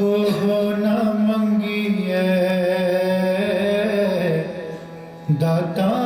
ਉਹ ਨਾ ਮੰਗੀਏ ਦਾਤਾ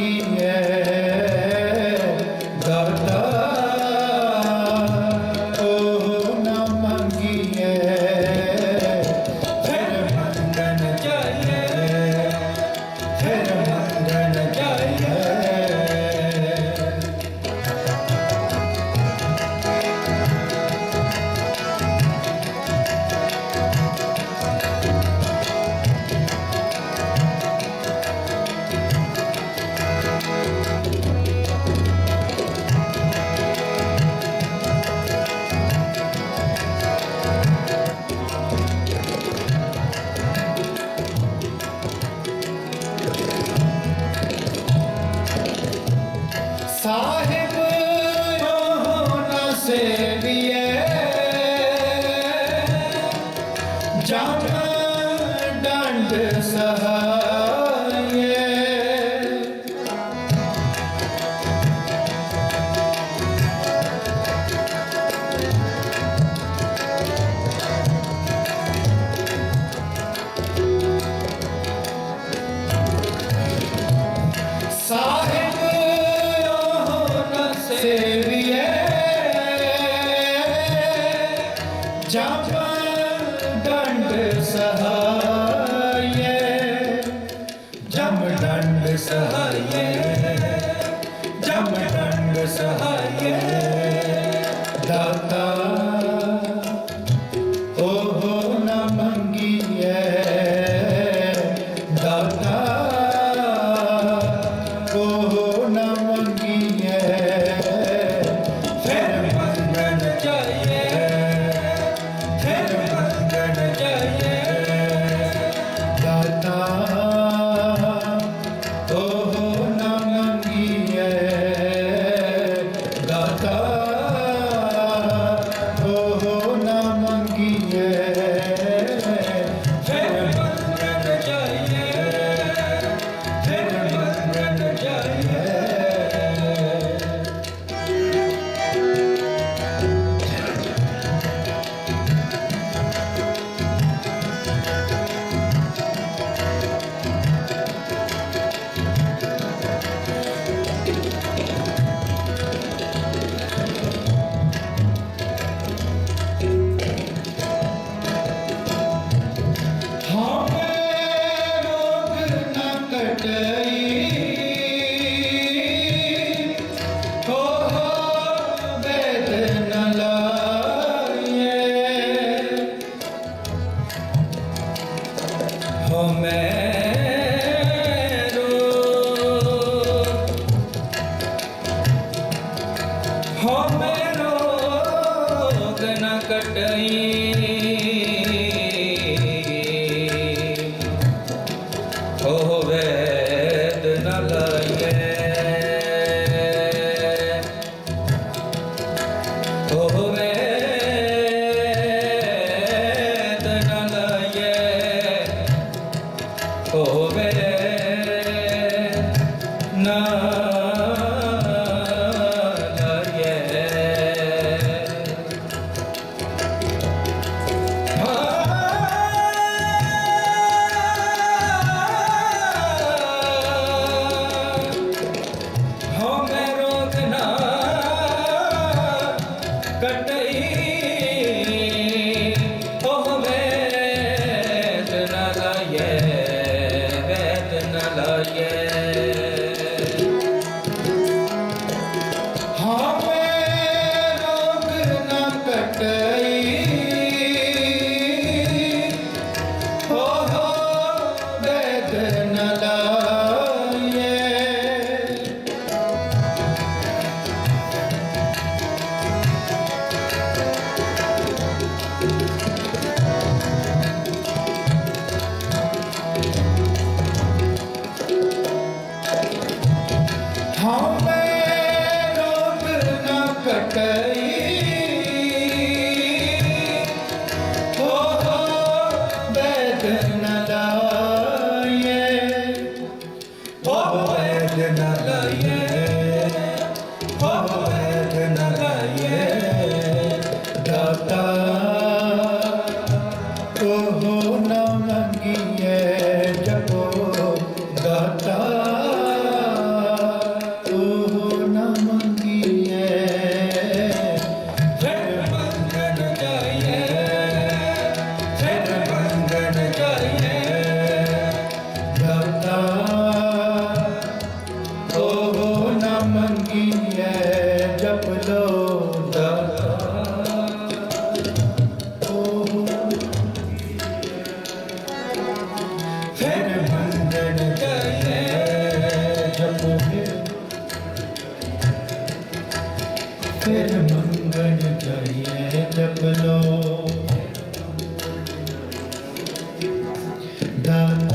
Yeah. Yeah. ਸਹਾਈਏ। ਜਮ ਰੰਗ ਸਹਾਈਏ। ਦਾਤਾ ਹੋ ਹੋ ਨਾ ਮੰਗੀਏ ਦਾਤਾ ਹੋ ਹੋ ਨਾ ਮੰਗੀਏ ਫਿਰ ਮੰਗਣ ਜਾਈਏ। ਫਿਰ ਮੰਗਣ Yeah.